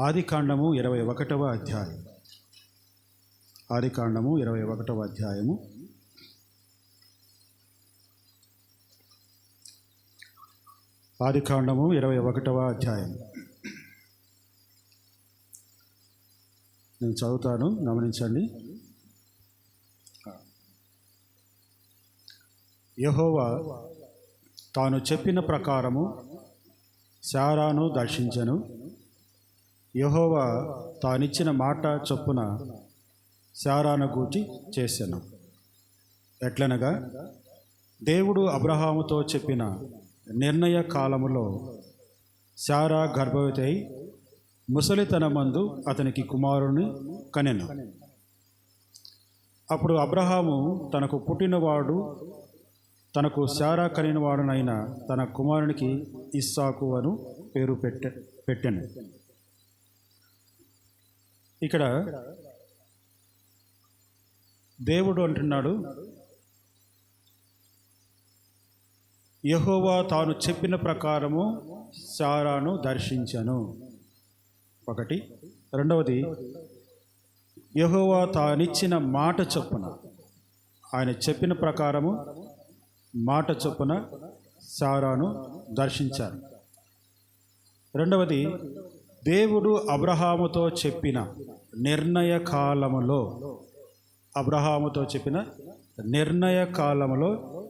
ఆది కాండము ఇరవై ఒకటవ అధ్యాయం ఆది కాండము ఇరవై ఒకటవ అధ్యాయము. ఆది కాండము ఇరవై ఒకటవ అధ్యాయం నేను చదువుతాను గమనించండి. యహోవా తాను చెప్పిన ప్రకారము శారాను దర్శించను. యహోవా తానిచ్చిన మాట చొప్పున శారాను గూర్చి చేశాను ఎట్లనగా దేవుడు అబ్రహాముతో చెప్పిన నిర్ణయ కాలములో శారా గర్భవతి అయి ముసలితనమందు అతనికి కుమారుని కనెను. అప్పుడు అబ్రహాము తనకు పుట్టినవాడు తనకు శారా కనినవాడునైన తన కుమారునికి ఇస్సాకు అను పేరు పెట్టె పెట్టాను. ఇక్కడ దేవుడు అంటున్నాడు యహోవా తాను చెప్పిన ప్రకారము సారాను దర్శించను. ఒకటి. రెండవది యహోవా తానిచ్చిన మాట చొప్పున ఆయన చెప్పిన ప్రకారము మాట చొప్పున సారాను దర్శించాను. రెండవది దేవుడు అబ్రహాముతో చెప్పిన నిర్ణయ కాలములో అబ్రహాముతో చెప్పిన నిర్ణయ కాలములో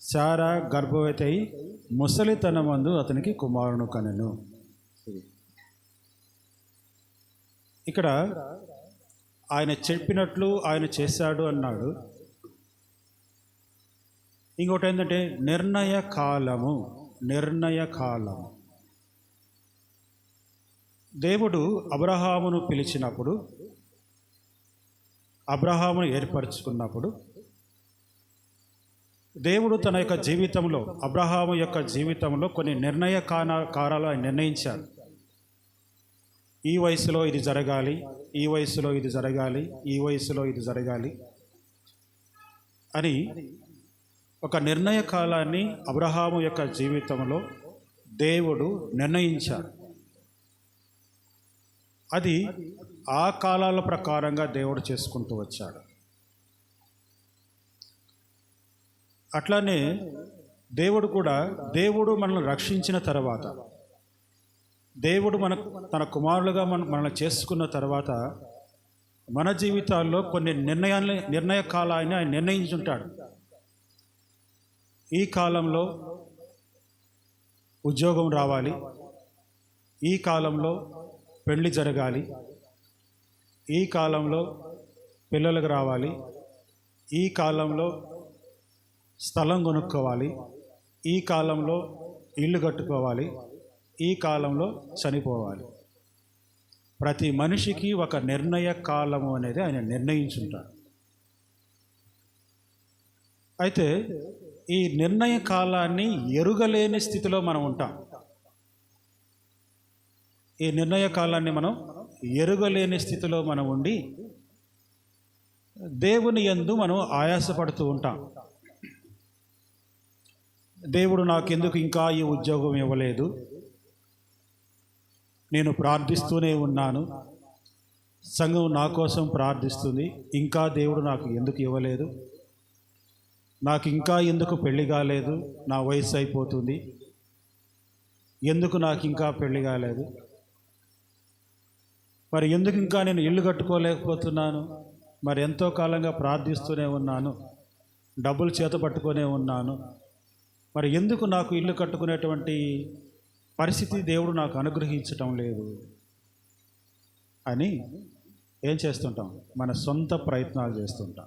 శారా గర్భవతి అయి ముసలితనమందు అతనికి కుమారును కనెను. ఇక్కడ ఆయన చెప్పినట్లు ఆయన చేశాడు అన్నాడు. ఇంకోటి ఏంటంటే నిర్ణయ కాలము నిర్ణయ కాలము. దేవుడు అబ్రహామును పిలిచినప్పుడు అబ్రహామును ఏర్పరచుకున్నప్పుడు దేవుడు తన యొక్క జీవితంలో అబ్రహాము యొక్క జీవితంలో కొన్ని నిర్ణయ కారాలు ఆయన నిర్ణయించాడు ఈ వయసులో ఇది జరగాలి ఈ వయసులో ఇది జరగాలి ఈ వయసులో ఇది జరగాలి అని ఒక నిర్ణయ కాలాన్ని అబ్రహాము యొక్క జీవితంలో దేవుడు నిర్ణయించాడు అది ఆ కాలాల ప్రకారంగా దేవుడు చేసుకుంటూ వచ్చాడు. అట్లానే దేవుడు కూడా దేవుడు మనల్ని రక్షించిన తర్వాత దేవుడు మన తన కుమారులుగా మన మనల్ని చేసుకున్న తర్వాత మన జీవితాల్లో కొన్ని నిర్ణయాన్ని నిర్ణయ కాలాన్ని ఆయన నిర్ణయించుంటాడు. ఈ కాలంలో ఉద్యోగం రావాలి ఈ కాలంలో పెళ్ళి జరగాలి. ఈ కాలంలో పిల్లలకు రావాలి. ఈ కాలంలో స్థలం కొనుక్కోవాలి. ఈ కాలంలో ఇల్లు కట్టుకోవాలి. ఈ కాలంలో చనిపోవాలి. ప్రతి మనిషికి ఒక నిర్ణయ కాలము అనేది ఆయన నిర్ణయించుంటారు అయితే ఈ నిర్ణయ కాలాన్ని ఎరుగలేని స్థితిలో మనం ఉంటాం. ఈ నిర్ణయ కాలాన్ని మనం ఎరుగలేని స్థితిలో మనం ఉండి దేవుని ఎందు మనం ఆయాసపడుతూ ఉంటాం. దేవుడు నాకెందుకు ఇంకా ఈ ఉద్యోగం ఇవ్వలేదు? నేను ప్రార్థిస్తూనే ఉన్నాను. సంఘం నా కోసం ప్రార్థిస్తుంది. ఇంకా దేవుడు నాకు ఎందుకు ఇవ్వలేదు? నాకు ఇంకా ఎందుకు పెళ్ళి కాలేదు? నా వయసు అయిపోతుంది. ఎందుకు నాకు ఇంకా పెళ్ళి కాలేదు? మరి ఎందుకు ఇంకా నేను ఇల్లు కట్టుకోలేకపోతున్నాను? మరి ఎంతో కాలంగా ప్రార్థిస్తూనే ఉన్నాను. డబ్బులు చేత పట్టుకొనే ఉన్నాను. మరి ఎందుకు నాకు ఇల్లు కట్టుకునేటువంటి పరిస్థితి దేవుడు నాకు అనుగ్రహించటం లేదు అని ఏం చేస్తుంటాం? మన సొంత ప్రయత్నాలు చేస్తుంటాం.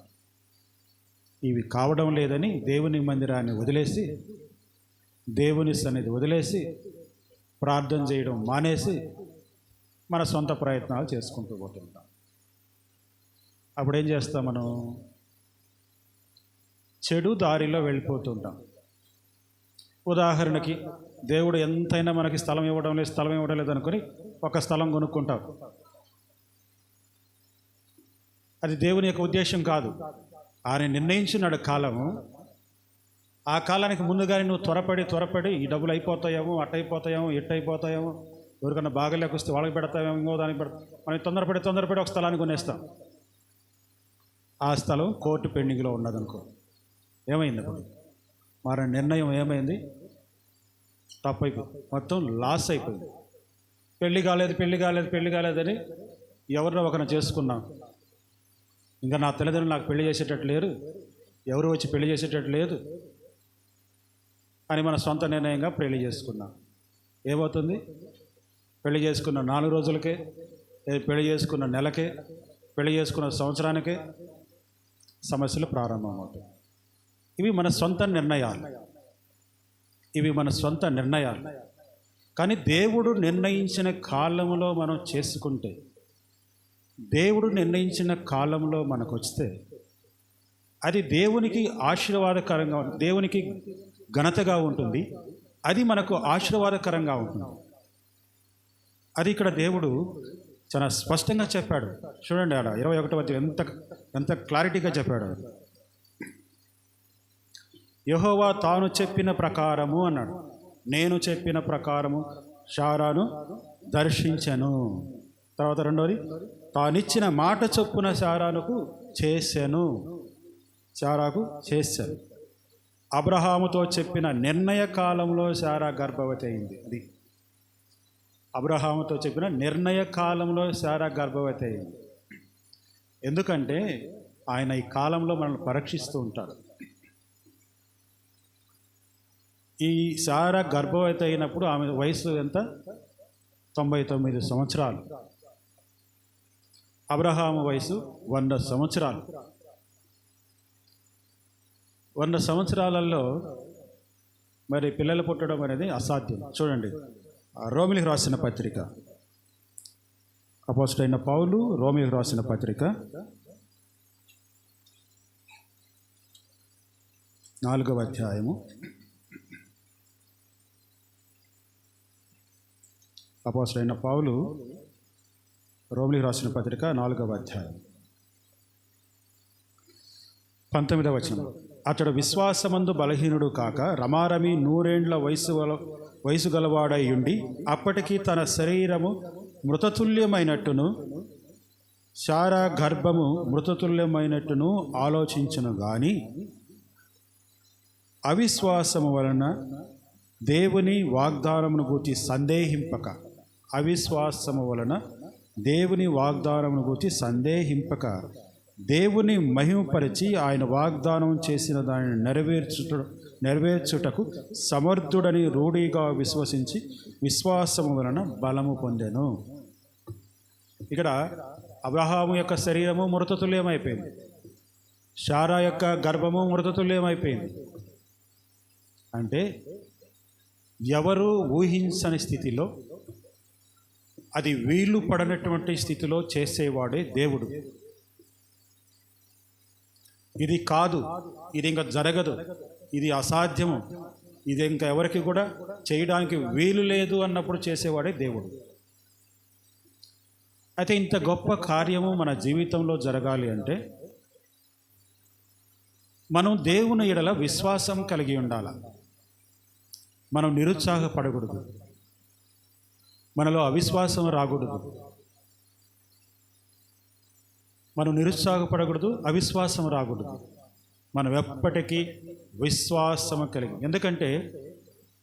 ఇవి కావడం లేదని దేవుని మందిరాన్ని వదిలేసి దేవుని సన్నిధి వదిలేసి ప్రార్థన చేయడం మానేసి మన సొంత ప్రయత్నాలు చేసుకుంటూ పోతుంటాం. అప్పుడు ఏం చేస్తాం మనం? చెడు దారిలో వెళ్ళిపోతుంటాం. ఉదాహరణకి దేవుడు ఎంతైనా మనకి స్థలం ఇవ్వడం లేదు స్థలం ఇవ్వడం లేదు అనుకుని ఒక స్థలం కొనుక్కుంటాం. అది దేవుని యొక్క ఉద్దేశం కాదు. ఆయన నిర్ణయించినాడు కాలము. ఆ కాలానికి ముందుగానే నువ్వు త్వరపడి త్వరపడి ఈ డబ్బులు అయిపోతాయేమో అట్టయిపోతాయేమో ఎట్టయిపోతాయేమో ఎవరికన్నా బాగా లేకొస్తే వాళ్ళకి పెడతామేమో ఇంకో దానికి పెడతాం. మనం తొందరపడి తొందరపడి ఒక స్థలాన్ని కొనేస్తాం. ఆ స్థలం కోర్టు పెండింగ్లో ఉన్నదనుకో. ఏమైంది అప్పుడు మరి నిర్ణయం ఏమైంది? తప్పు అయిపోయింది మొత్తం లాస్ అయిపోయింది. పెళ్ళి కాలేదు పెళ్ళి కాలేదు పెళ్ళి కాలేదని ఎవరినో ఒకరిని చేసుకున్నాం. ఇంకా నా తల్లిదండ్రులు నాకు పెళ్ళి చేసేటట్టు లేరు. ఎవరు వచ్చి పెళ్ళి చేసేటట్టు లేదు అని మన సొంత నిర్ణయంగా పెళ్ళి చేసుకున్నాం. ఏమవుతుంది? పెళ్ళి చేసుకున్న నాలుగు రోజులకే పెళ్ళి చేసుకున్న నెలకే పెళ్ళి చేసుకున్న సంవత్సరానికే సమస్యలు ప్రారంభమవుతాయి. ఇవి మన సొంత నిర్ణయాలు. ఇవి మన సొంత నిర్ణయాలు. కానీ దేవుడు నిర్ణయించిన కాలంలో మనం చేసుకుంటే దేవుడు నిర్ణయించిన కాలంలో మనకు వస్తే అది దేవునికి ఆశీర్వాదకరంగా దేవునికి ఘనతగా ఉంటుంది. అది మనకు ఆశీర్వాదకరంగా ఉంటుంది. అది ఇక్కడ దేవుడు చాలా స్పష్టంగా చెప్పాడు. చూడండి ఆడ ఇరవై ఒకటో వచ్చి ఎంత ఎంత క్లారిటీగా చెప్పాడు యహోవా తాను చెప్పిన ప్రకారము అన్నాడు. నేను చెప్పిన ప్రకారము షారాను దర్శించను. తర్వాత రెండోది తానిచ్చిన మాట చొప్పున శారానుకు చేశాను శారాకు చేశాను అబ్రహాముతో చెప్పిన నిర్ణయ కాలంలో శారా గర్భవతి అయింది. అది అబ్రహాముతో చెప్పిన నిర్ణయ కాలంలో శారా గర్భవతి అయింది ఎందుకంటే ఆయన ఈ కాలంలో మనల్ని పరీక్షిస్తూ ఉంటాడు ఈ శారా గర్భవతి అయినప్పుడు ఆమె వయసు ఎంత? తొంభై తొమ్మిది సంవత్సరాలు. అబ్రహాము వయసు వంద సంవత్సరాలు. వంద సంవత్సరాలలో మరి పిల్లలు పుట్టడం అనేది అసాధ్యం. చూడండి. రోమిలికి రాసిన పత్రిక. అపోజిట్ అయిన పౌలు రోమిలికి రాసిన పత్రిక. నాలుగవ అధ్యాయము. అపోజిట్ అయిన పౌలు రోమిలికి రాసిన పత్రిక నాలుగవ అధ్యాయం. పంతొమ్మిదవ వచనం. అతడు విశ్వాసమందు బలహీనుడు కాక రమారమి నూరేండ్ల వయసు వయసు గలవాడై ఉండి అప్పటికి తన శరీరము మృతతుల్యమైనట్టును శారా గర్భము మృతతుల్యమైనట్టును ఆలోచించను గాని అవిశ్వాసము వలన దేవుని వాగ్దానమును గూర్చి సందేహింపక. అవిశ్వాసము వలన దేవుని వాగ్దానమును గూర్చి సందేహింపక. దేవుని మహిమపరిచి ఆయన వాగ్దానం చేసిన దానిని నెరవేర్చుట నెరవేర్చుటకు సమర్థుడని రూఢిగా విశ్వసించి విశ్వాసము వలన బలము పొందెను. ఇక్కడ అబ్రహాము యొక్క శరీరము మృతతుల్యమైపోయింది. షారా యొక్క గర్భము మృతతుల్యమైపోయింది. అంటే ఎవరు ఊహించని స్థితిలో అది వీలు పడనటువంటి స్థితిలో చేసేవాడే దేవుడు. ఇది కాదు ఇది ఇంకా జరగదు ఇది అసాధ్యము ఇది ఇంకా ఎవరికి కూడా చేయడానికి వీలు లేదు అన్నప్పుడు చేసేవాడే దేవుడు. అయితే ఇంత గొప్ప కార్యము మన జీవితంలో జరగాలి అంటే మనం దేవుని ఎడల విశ్వాసం కలిగి ఉండాలి. మనం నిరుత్సాహపడకూడదు. మనలో అవిశ్వాసం రాకూడదు. మనం నిరుత్సాహపడకూడదు అవిశ్వాసం రాకూడదు. మనం ఎప్పటికీ విశ్వాసం కలిగి ఎందుకంటే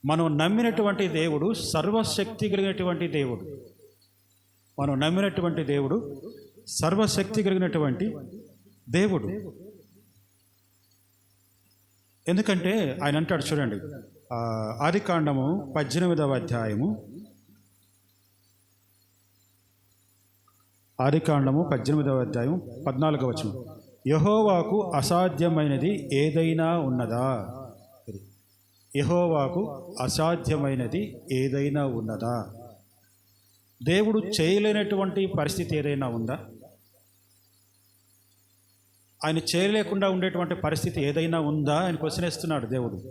మనం నమ్మినటువంటి దేవుడు సర్వశక్తి కలిగినటువంటి దేవుడు. మనం నమ్మినటువంటి దేవుడు సర్వశక్తి కలిగినటువంటి దేవుడు. ఎందుకంటే ఆయన అంటాడు చూడండి ఆదికాండము పద్దెనిమిదవ అధ్యాయము ఆదికాండము పద్దెనిమిదవ అధ్యాయం పద్నాలుగవ వచనం. యహోవాకు అసాధ్యమైనది ఏదైనా ఉన్నదా? యహోవాకు అసాధ్యమైనది ఏదైనా ఉన్నదా? దేవుడు చేయలేనటువంటి పరిస్థితి ఏదైనా ఉందా? ఆయన చేయలేకుండా ఉండేటువంటి పరిస్థితి ఏదైనా ఉందా? అని క్వశ్చన్ వేస్తున్నాడు దేవుడు.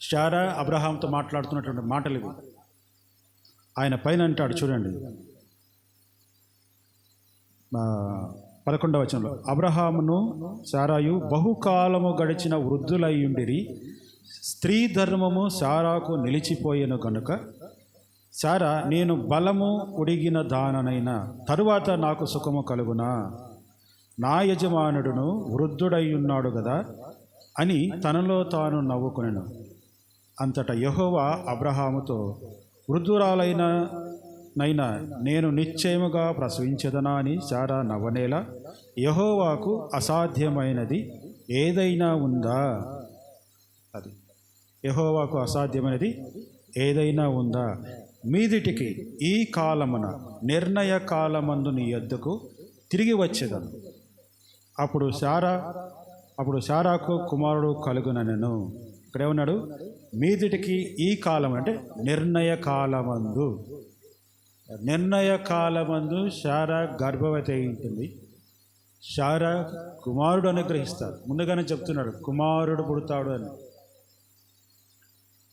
షారా అబ్రహాంతో మాట్లాడుతున్నటువంటి మాటలు ఇవి ఆయన పైన అంటాడు చూడండి. పదకొండవ వచనంలో అబ్రహామును సారాయు బహుకాలము గడిచిన వృద్ధులయ్యుండిరి స్త్రీ ధర్మము సారాకు నిలిచిపోయాను కనుక సారా నేను బలము ఉడిగిన దాననైన తరువాత నాకు సుఖము కలుగునా? నా యజమానుడును వృద్ధుడై ఉన్నాడు కదా అని తనలో తాను నవ్వుకునేను. అంతట యహోవా అబ్రహాముతో వృద్ధురాలైన నైనా నేను నిశ్చయముగా ప్రసవించదనా అని సారా నవ్వనేలా యహోవాకు అసాధ్యమైనది ఏదైనా ఉందా? అది. యహోవాకు అసాధ్యమైనది ఏదైనా ఉందా? మీదిటికి ఈ కాలమున నిర్ణయ కాలమందు నీ యొద్దకు తిరిగి వచ్చేదను. అప్పుడు శారా అప్పుడు శారాకు కుమారుడు కలుగునను ఇక్కడ ఏమన్నాడు? మీదిటికి ఈ కాలం అంటే నిర్ణయ కాలమందు. నిర్ణయ కాలమందు శారా గర్భవతి అయి ఉంటుంది. శారా కుమారుడు అనుగ్రహిస్తాడు. ముందుగానే చెప్తున్నాడు కుమారుడు పుడతాడు అని.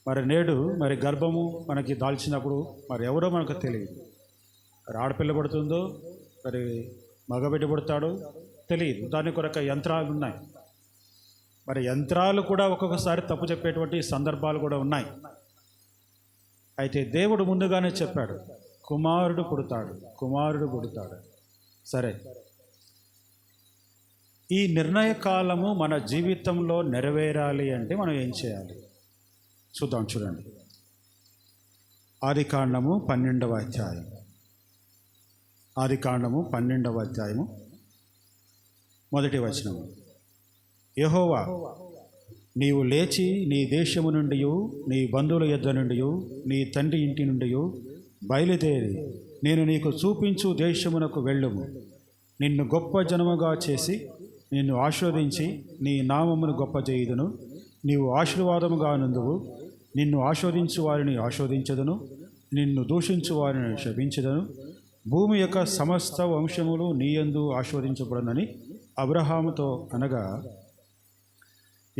మరి నేడు మరి గర్భము మనకి దాల్చినప్పుడు మరి ఎవరో మనకు తెలియదు. మరి ఆడపిల్ల పుడుతుందో మరి మగబిడ్డ పుడతాడో తెలియదు. దాని కొరక యంత్రాలు ఉన్నాయి. మరి యంత్రాలు కూడా ఒక్కొక్కసారి తప్పు చెప్పేటువంటి సందర్భాలు కూడా ఉన్నాయి. అయితే దేవుడు ముందుగానే చెప్పాడు కుమారుడు పుడతాడు. కుమారుడు పుడతాడు. సరే. ఈ నిర్ణయ కాలము మన జీవితంలో నెరవేరాలి అంటే మనం ఏం చేయాలి? చూద్దాం చూడండి. ఆదికాండము పన్నెండవ అధ్యాయం. ఆదికాండము పన్నెండవ అధ్యాయము. మొదటి వచనము యహోవా నీవు లేచి నీ దేశము నుండి నీ బంధువుల యొద్ద నుండి నీ తండ్రి ఇంటి నుండి బయలుదేరి నేను నీకు చూపించు దేశమునకు వెళ్ళుము. నిన్ను గొప్ప జనముగా చేసి నిన్ను ఆశీర్వదించి నీ నామమును గొప్ప చేయుదును. నీవు ఆశీర్వాదముగా నుందువు. నిన్ను ఆశీర్వదించు వారిని ఆశీర్వదించదును. నిన్ను దూషించు వారిని శపించదను. భూమి యొక్క సమస్త వంశములు నీయందు ఆశీర్వదించబడనని అబ్రహాముతో అనగా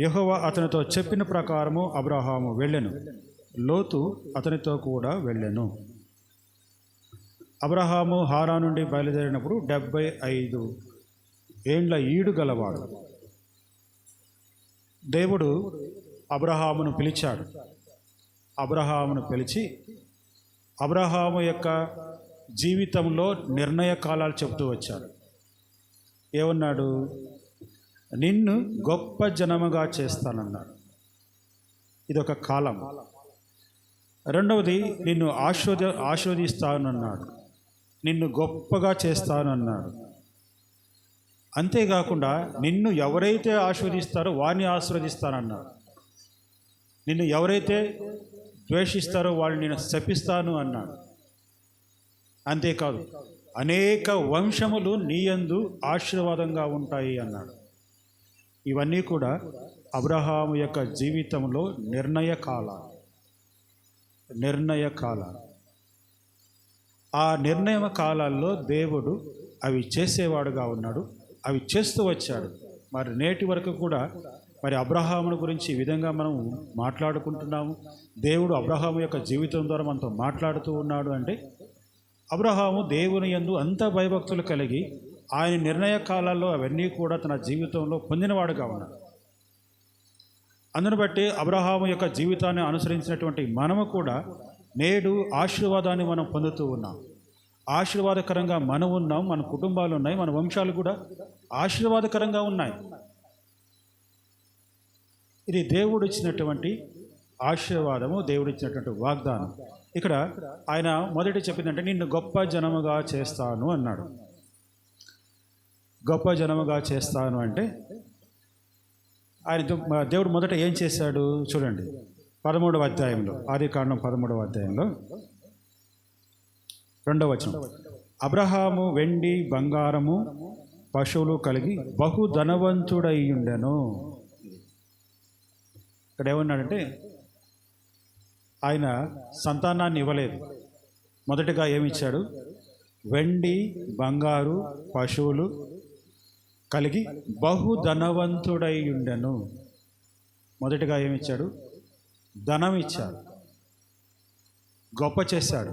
యెహోవా అతనితో చెప్పిన ప్రకారము అబ్రహాము వెళ్ళెను. లోతు అతనితో కూడా వెళ్ళెను. అబ్రహాము హారా నుండి బయలుదేరినప్పుడు డెబ్బై ఐదు ఏండ్ల ఈడు గలవాడు. దేవుడు అబ్రహామును పిలిచాడు. అబ్రహామును పిలిచి అబ్రహాము యొక్క జీవితంలో నిర్ణయ కాలాలు చెబుతూ వచ్చాడు. ఏమన్నాడు? నిన్ను గొప్ప జనముగా చేస్తానన్నాడు. ఇది ఒక కాలం. రెండవది నిన్ను ఆస్వాద ఆస్వాదిస్తానన్నాడు నిన్ను గొప్పగా చేస్తానన్నాడు. అంతేకాకుండా నిన్ను ఎవరైతే ఆస్వాదిస్తారో వారిని ఆస్వాదిస్తానన్నాడు నిన్ను ఎవరైతే ద్వేషిస్తారో వాళ్ళని నేను శపిస్తాను అన్నాడు. అంతేకాదు అనేక వంశములు నీయందు ఆశీర్వాదంగా ఉంటాయి అన్నాడు. ఇవన్నీ కూడా అబ్రహాము యొక్క జీవితంలో నిర్ణయ కాల నిర్ణయ కాల ఆ నిర్ణయ కాలాల్లో దేవుడు అవి చేసేవాడుగా ఉన్నాడు. అవి చేస్తూ వచ్చాడు. మరి నేటి వరకు కూడా మరి అబ్రహామును గురించి ఈ విధంగా మనం మాట్లాడుకుంటున్నాము. దేవుడు అబ్రహాము యొక్క జీవితం ద్వారా మనతో మాట్లాడుతూ ఉన్నాడు అంటే అబ్రహాము దేవుని యందు అంత భయభక్తులు కలిగి ఆయన నిర్ణయ కాలాల్లో అవన్నీ కూడా తన జీవితంలో పొందినవాడుగా ఉన్నాడు. అందును బట్టి అబ్రహాము యొక్క జీవితాన్ని అనుసరించినటువంటి మనము కూడా నేడు ఆశీర్వాదాన్ని మనం పొందుతూ ఉన్నాం. ఆశీర్వాదకరంగా మనం ఉన్నాం మన కుటుంబాలు ఉన్నాయి మన వంశాలు కూడా ఆశీర్వాదకరంగా ఉన్నాయి. ఇది దేవుడు ఇచ్చినటువంటి ఆశీర్వాదము దేవుడు ఇచ్చినటువంటి వాగ్దానం. ఇక్కడ ఆయన మొదటి చెప్పిందంటే నిన్ను గొప్ప జనముగా చేస్తాను అన్నాడు. గొప్ప జనముగా చేస్తాను అంటే ఆయన దేవుడు మొదట ఏం చేశాడు చూడండి. పదమూడవ అధ్యాయంలో. ఆదికాండం పదమూడవ అధ్యాయంలో. రెండవ వచనం. అబ్రహాము వెండి బంగారము పశువులు కలిగి బహు ధనవంతుడై ఉండెను ఇక్కడ ఏమన్నాడంటే ఆయన సంతానాన్ని ఇవ్వలేదు. మొదటగా ఏమి ఇచ్చాడు వెండి బంగారు పశువులు కలిగి బహు ధనవంతుడై ఉండెను మొదటగా ఏమి ఇచ్చాడు ధనం ఇచ్చాడు గొప్ప చేశాడు.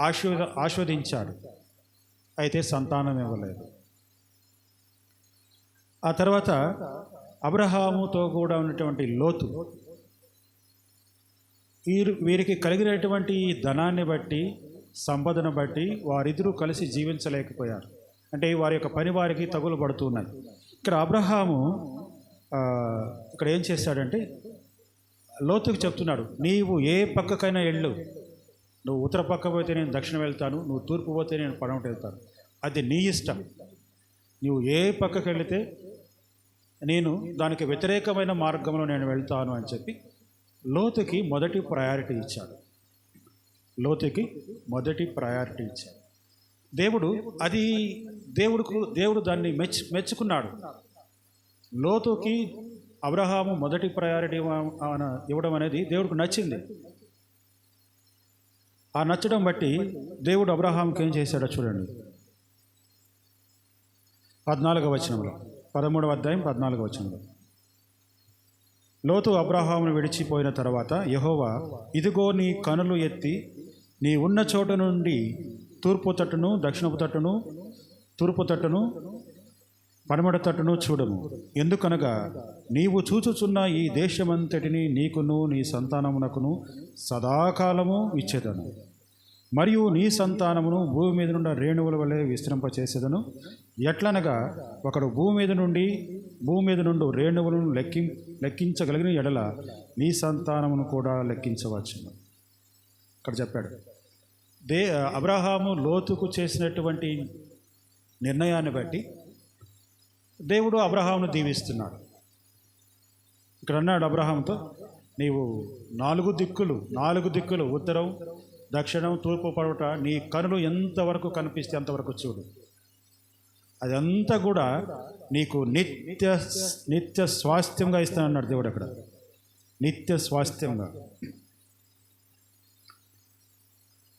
ఆశీర్వ ఆస్వాదించాడు అయితే సంతానం ఇవ్వలేదు. ఆ తర్వాత అబ్రహాముతో కూడా ఉన్నటువంటి లోతు వీరు వీరికి కలిగినటువంటి ఈ ధనాన్ని బట్టి సంపదను బట్టి వారిద్దరూ కలిసి జీవించలేకపోయారు. అంటే వారి యొక్క పని వారికి తగులు పడుతున్నాయి ఇక్కడ అబ్రహాము ఇక్కడ ఏం చేశాడంటే లోతుకు చెప్తున్నాడు నీవు ఏ పక్కకైనా వెళ్ళు. నువ్వు ఉత్తర పక్క పోతే నేను దక్షిణ వెళ్తాను నువ్వు తూర్పు పోతే నేను పడమట వెళ్తాను. అది నీ ఇష్టం. నువ్వు ఏ పక్కకి వెళితే నేను దానికి వ్యతిరేకమైన మార్గంలో నేను వెళ్తాను అని చెప్పి లోతుకి మొదటి ప్రయారిటీ ఇచ్చాడు. లోతుకి మొదటి ప్రయారిటీ ఇచ్చాడు. దేవుడు అది దేవుడుకు దేవుడు దాన్ని మెచ్చు మెచ్చుకున్నాడు. లోతుకి అబ్రహాము మొదటి ప్రయారిటీ ఇవ్వడం అనేది దేవుడికి నచ్చింది. ఆ నచ్చడం బట్టి దేవుడు అబ్రహాంకి ఏం చేశాడో చూడండి. పద్నాలుగవ వచనంలో పదమూడవ అధ్యాయం పద్నాలుగవ వచనంలో. లోతు అబ్రహామును విడిచిపోయిన తర్వాత యహోవా ఇదిగో నీ కనులు ఎత్తి నీ ఉన్న చోట నుండి తూర్పు తట్టును దక్షిణపు తట్టును తూర్పు తట్టును పడమట తట్టును చూడము. ఎందుకనగా నీవు చూచుచున్న ఈ దేశమంతటిని నీకును నీ సంతానమునకును సదాకాలము ఇచ్చేదను. మరియు నీ సంతానమును భూమి మీద నుండి రేణువుల వలె విస్తరింపచేసేదను. ఎట్లనగా ఒకడు భూమి మీద నుండి భూమి మీద నుండి రేణువులను లెక్కి లెక్కించగలిగిన ఎడల నీ సంతానమును కూడా లెక్కించవచ్చును. ఇక్కడ చెప్పాడు. దే అబ్రహాము లోతుకు చేసినటువంటి నిర్ణయాన్ని బట్టి దేవుడు అబ్రహామును దీవిస్తున్నాడు. ఇక్కడ అన్నాడు అబ్రహాంతో నీవు నాలుగు దిక్కులు నాలుగు దిక్కులు ఉత్తరం దక్షిణం తూర్పు పడవట నీ కనులు ఎంతవరకు కనిపిస్తే అంతవరకు చూడు. అదంతా కూడా నీకు నిత్య నిత్య స్వాస్థ్యంగా ఇస్తానన్నాడు దేవుడు అక్కడ. నిత్య స్వాస్థ్యంగా.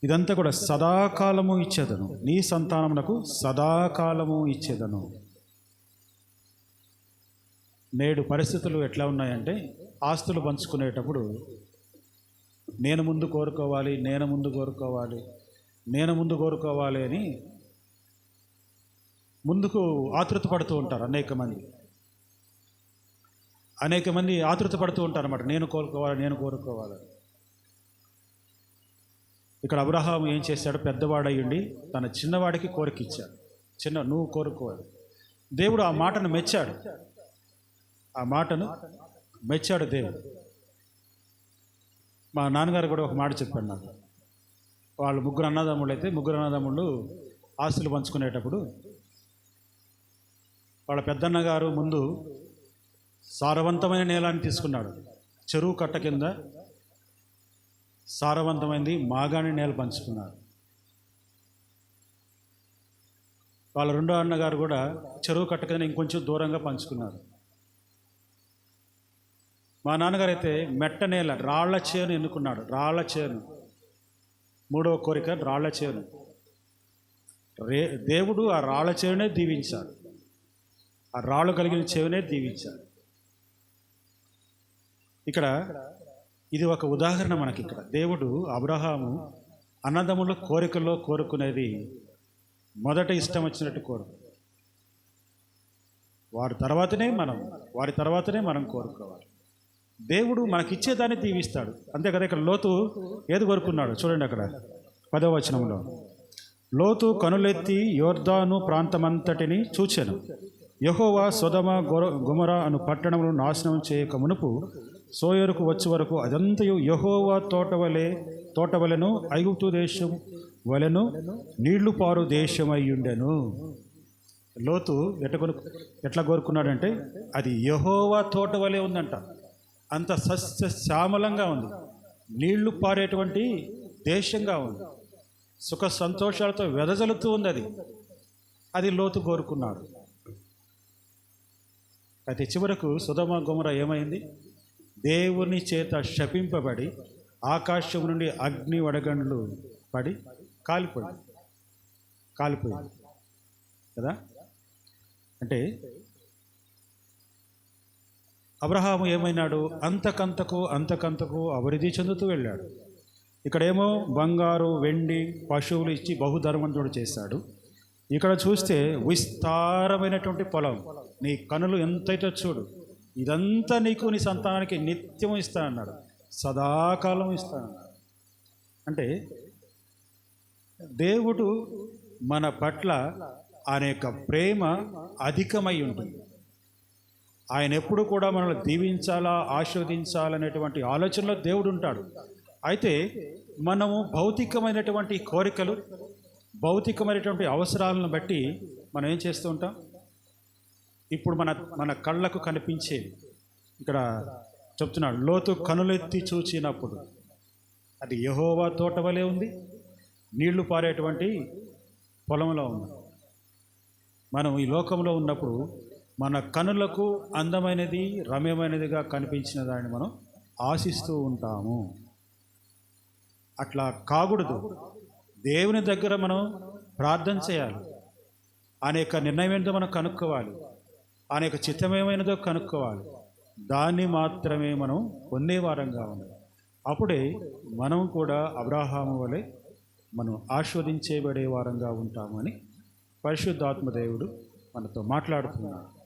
ఇదంతా కూడా సదాకాలము ఇచ్చేదను. నీ సంతానమునకు సదాకాలము ఇచ్చేదను. నేడు పరిస్థితులు ఎట్లా ఉన్నాయంటే ఆస్తులు పంచుకునేటప్పుడు నేను ముందు కోరుకోవాలి నేను ముందు కోరుకోవాలి నేను ముందు కోరుకోవాలి అని ముందుకు ఆతృత పడుతూ ఉంటారు అనేక మంది. అనేక మంది ఆతృత పడుతూ ఉంటారు అన్నమాట. నేను కోరుకోవాలి నేను కోరుకోవాలి ఇక్కడ అబ్రహాం ఏం చేశాడు? పెద్దవాడయ్యుండి తన చిన్నవాడికి కోరిక ఇచ్చాడు. చిన్న నువ్వు కోరుకోవాలి. దేవుడు ఆ మాటను మెచ్చాడు. ఆ మాటను మెచ్చాడు దేవుడు. మా నాన్నగారు కూడా ఒక మాట చెప్పాడు నాకు. వాళ్ళు ముగ్గురు అన్నదమ్ముళ్ళు అయితే ముగ్గురు అన్నదమ్ముళ్ళు ఆస్తులు పంచుకునేటప్పుడు వాళ్ళ పెద్దన్న గారు ముందు సారవంతమైన నేలాన్ని తీసుకున్నాడు. చెరువు కట్ట కింద సారవంతమైనది మాగాణి నేల పంచుకున్నారు. వాళ్ళ రెండో అన్నగారు కూడా చెరువు కట్ట కింద ఇంకొంచెం దూరంగా పంచుకున్నారు. మా నాన్నగారు అయితే మెట్ట నేల రాళ్ళ చేను ఎన్నుకున్నాడు. రాళ్ళ చేను. మూడవ కోరిక రాళ్ళ చేను. రే దేవుడు ఆ రాళ్ళ చేనునే దీవించాడు. ఆ రాళ్ళు కలిగిన చెవినే దీవించాడు. ఇక్కడ ఇది ఒక ఉదాహరణ మనకి ఇక్కడ. దేవుడు అబ్రహాము అన్నదమ్ముల కోరికల్లో కోరుకునేది మొదట ఇష్టం వచ్చినట్టు కోరుకు. వారి తర్వాతనే మనం వారి తర్వాతనే మనం కోరుకోవాలి. దేవుడు మనకిచ్చేదాన్ని దీవిస్తాడు. అంతే కదా ఇక్కడ లోతు ఏది కోరుకున్నాడు? చూడండి అక్కడ. పదవ వచనంలో. లోతు కనులెత్తి యోర్ధాను ప్రాంతమంతటిని చూచాను. యహోవా సొదమ గొర గుమర అను పట్టణములను నాశనం చేయక మునుపు సోయరుకు వచ్చే వరకు అదంతయు యహోవా తోటవలే తోటవలను ఐగుప్తు దేశం వలెను నీళ్ళు పారు దేశమయ్యుండెను లోతు ఎట్ట కొను ఎట్లా కోరుకున్నాడంటే అది యహోవా తోట వలె ఉందంట. అంత సస్య శ్యామలంగా ఉంది. నీళ్ళు పారేటువంటి దేశంగా ఉంది. సుఖ సంతోషాలతో వెదజలుతూ ఉంది అది. అది లోతు కోరుకున్నాడు. అయితే చివరకు సుధమ గుమర ఏమైంది? దేవుని చేత శపింపబడి ఆకాశం నుండి అగ్ని వడగండ్లు పడి కాలిపోయింది. కాలిపోయింది. కదా? అంటే అబ్రహాము ఏమైనాడు? అంతకంతకు అంతకంతకు అభివృద్ధి చెందుతూ వెళ్ళాడు. ఇక్కడేమో బంగారు వెండి పశువులు ఇచ్చి బహుధర్మంతుడు చేశాడు. ఇక్కడ చూస్తే విస్తారమైనటువంటి పొలం. నీ కనులు ఎంతైతే చూడు ఇదంతా నీకు నీ సంతానానికి నిత్యం ఇస్తానన్నాడు. సదాకాలం ఇస్తానన్నాడు. అంటే దేవుడు మన పట్ల అనేక ప్రేమ అధికమై ఉంటుంది. ఆయన ఎప్పుడు కూడా మనల్ని దీవించాలా ఆస్వాదించాలనేటువంటి ఆలోచనలో దేవుడు ఉంటాడు. అయితే మనము భౌతికమైనటువంటి కోరికలు భౌతికమైనటువంటి అవసరాలను బట్టి మనం ఏం చేస్తూ ఉంటాం? ఇప్పుడు మన మన కళ్ళకు కనిపించే ఇక్కడ చెప్తున్నాడు లోతు కనులెత్తి చూచినప్పుడు అది యహోవా తోట వలె ఉంది. నీళ్ళు పారేటువంటి పొలంలో ఉంది. మనం ఈ లోకంలో ఉన్నప్పుడు మన కనులకు అందమైనది రమ్యమైనదిగా కనిపించిన దాన్ని మనం ఆశిస్తూ ఉంటాము. అట్లా కాకూడదు. దేవుని దగ్గర మనం ప్రార్థన చేయాలి. ఆయన యొక్క నిర్ణయం ఏంటో మనం కనుక్కోవాలి. ఆయన యొక్క చిత్తమేమైనదో కనుక్కోవాలి. దాన్ని మాత్రమే మనం పొందేవారంగా ఉండాలి. అప్పుడే మనం కూడా అబ్రాహాము వలె మనం ఆస్వాదించేబడే వారంగా ఉంటామని పరిశుద్ధాత్మ దేవుడు మనతో మాట్లాడుతున్నాడు.